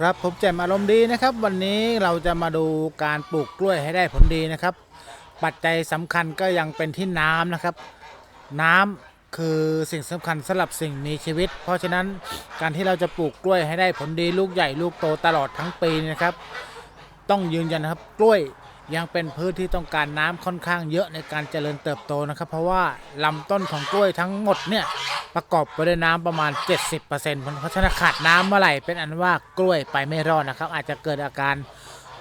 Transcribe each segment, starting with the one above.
ครับผมแจ่มอารมณ์ดีนะครับ วันนี้เราจะมาดูการปลูกกล้วยให้ได้ผลดีนะครับ ปัจจัยสำคัญก็ยังเป็นที่น้ำนะครับ น้ำคือสิ่งสำคัญสำหรับสิ่งมีชีวิต เพราะฉะนั้นการที่เราจะปลูกกล้วยให้ได้ผลดีลูกใหญ่ลูกโตตลอดทั้งปีนะครับ ต้องยืนยันนะครับกล้วยยังเป็นพืชที่ต้องการน้ำค่อนข้างเยอะในการเจริญเติบโตนะครับ เพราะว่าลำต้นของกล้วยทั้งหมดเนี่ย ประกอบไปด้วยน้ำประมาณ 70%เพราะฉะนั้นขาดน้ำเมื่อไหร่เป็นอันว่ากล้วยไปไม่รอดนะครับ อาจจะเกิดอาการ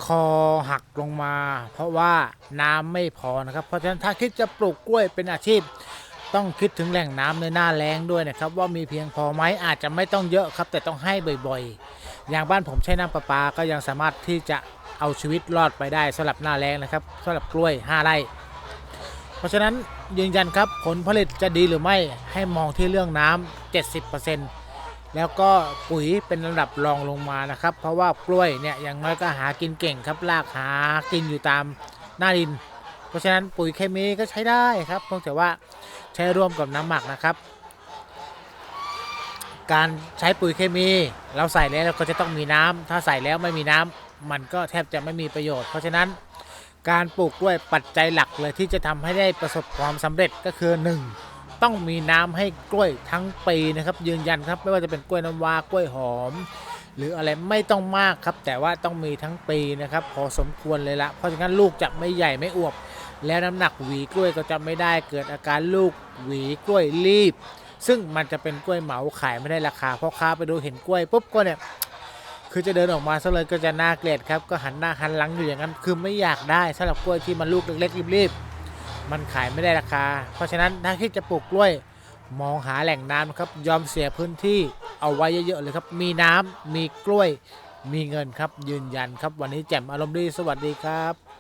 คอหักลงมา เพราะว่าน้ำไม่พอนะครับเพราะฉะนั้นถ้าคิดจะปลูกกล้วยเป็นอาชีพ ต้องคิดถึงแหล่งน้ำในหน้าแล้งด้วยนะครับ ว่ามีเพียงพอไหมอาจจะไม่ต้องเยอะครับ แต่ต้องให้บ่อยๆ อย่างบ้านผมใช้น้ำประปาก็ยังสามารถที่จะเอาชีวิตรอดไปได้สำหรับหน้าแล้งนะครับสำหรับกล้วย 5 ไร่ ราะฉะนั้นยืนยันครับผลผลิตจะดีหรือไม่ให้มองที่เรื่องน้ำ70%แล้วก็ปุ๋ยเป็นระดับรองลงมานะครับ เพราะว่ากล้วยเนี่ยอย่างน้อยก็หากินเก่งครับลากหากินอยู่ตามหน้าดิน เพราะฉะนั้นปุ๋ยเคมีก็ใช้ได้ครับเพียงแต่ว่าใช้ร่วมกับน้ำหมักนะครับ การใช้ปุ๋ยเคมี เราใส่แล้วเราก็จะต้องมีน้ำถ้าใส่แล้วไม่มีน้ำมันก็แทบจะไม่มีประโยชน์ เพราะฉะนั้น การปลูกกล้วยปัจจัยหลักเลยที่จะทำให้ได้ประสบความสำเร็จก็คือ 1. ต้องมีน้ำให้กล้วยทั้งปีนะครับยืนยันครับไม่ว่าจะเป็นกล้วยน้ำว้ากล้วยหอม หรืออะไรไม่ต้องมากครับ แต่ว่าต้องมีทั้งปีนะครับพอสมควรเลยละเพราะฉะนั้นลูกจะไม่ใหญ่ไม่อวบ แล้วน้ำหนักหวีกล้วยก็จะไม่ได้เกิดอาการลูกหวีกล้วยรีบ ซึ่งมันจะเป็นกล้วยเหมาขายไม่ได้ราคาเพราะค้าไปดูเห็นกล้วยปุ๊บก็เนี่ย คือจะเดินออกมาซะเลยก็จะน่าเกลียดครับ ก็หันหน้าหันหลังอยู่อย่างนั้น คือไม่อยากได้สำหรับกล้วยที่มันลูกเล็กๆรีบๆมันขายไม่ได้ราคา เพราะฉะนั้นถ้าคิดจะปลูกกล้วย มองหาแหล่งน้ำครับ ยอมเสียพื้นที่เอาไว้เยอะๆเลยครับ มีน้ำมีกล้วย มีเงินครับยืนยันครับ วันนี้แจ่มอารมณ์ดีสวัสดีครับ